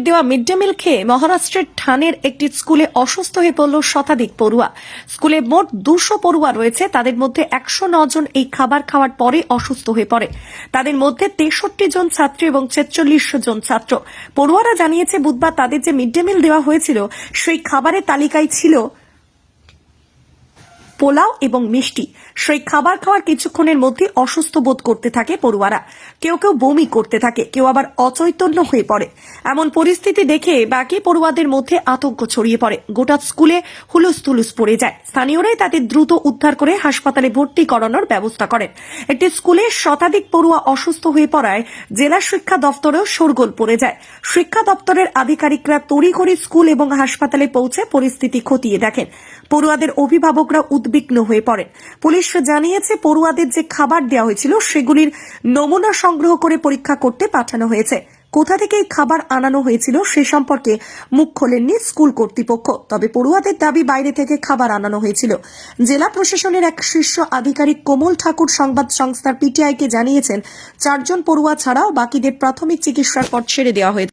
প্রশাসনের দেওয়া mid day meal খেয়ে মহারাষ্ট্রের ঠানের একটি স্কুলে অসুস্থ হয়ে পড়ল শতাধিক পড়ুয়া। স্কুলে মোট দুশো পড়ুয়া রয়েছে, তাদের মধ্যে একশো জন এই খাবার খাওয়ার পরে অসুস্থ হয়ে পড়ে। তাদের মধ্যে তেষট্টি জন ছাত্রী এবং ছেচল্লিশ জন ছাত্র। পড়ুয়ারা জানিয়েছে, বুধবার তাদের যে মিড ডে মিল দেওয়া হয়েছিল, সেই খাবারের তালিকায় ছিল পোলাও এবং মিষ্টি। সেই খাবার খাওয়ার কিছুক্ষণের মধ্যে অসুস্থ বোধ করতে থাকে পড়ুয়ারা। কেউ কেউ বমি করতে থাকে, কেউ আবার অচৈতন্য হয়ে পড়ে। এমন পরিস্থিতি দেখে বাকি পড়ুয়াদের মধ্যে আতঙ্ক ছড়িয়ে পড়ে। গোটা স্কুলে হুলুস তুলুস পড়ে যায়। স্থানীয়রাই তাদের দ্রুত উদ্ধার করে হাসপাতালে ভর্তি করানোর ব্যবস্থা করেন। একটি স্কুলে শতাধিক পড়ুয়া অসুস্থ হয়ে পড়ায় জেলা শিক্ষা দপ্তরেও শোরগোল পড়ে যায়। শিক্ষা দপ্তরের আধিকারিকরা তড়িঘড়ি স্কুল এবং হাসপাতালে পৌঁছে পরিস্থিতি খতিয়ে দেখেন। পড়ুয়াদের অভিভাবকরা উদ্বিগ্ন হয়ে পড়েন। পুলিশ জানিয়েছে, পড়ুয়াদের যে খাবার দেওয়া হয়েছিল, সেগুলির নমুনা সংগ্রহ করে পরীক্ষা করতে পাঠানো হয়েছে। কোথা থেকে এই খাবার আনানো হয়েছিল, সে সম্পর্কে মুখ খোলেননি স্কুল কর্তৃপক্ষ। তবে পড়ুয়াদের দাবি, বাইরে থেকে খাবার আনানো হয়েছিল। জেলা প্রশাসনের এক শীর্ষ আধিকারিক কোমল ঠাকুর সংবাদ সংস্থার পিটিআইকে জানিয়েছেন, চারজন পড়ুয়া ছাড়াও বাকিদের প্রাথমিক চিকিৎসার পর ছেড়ে দেওয়া হয়েছে।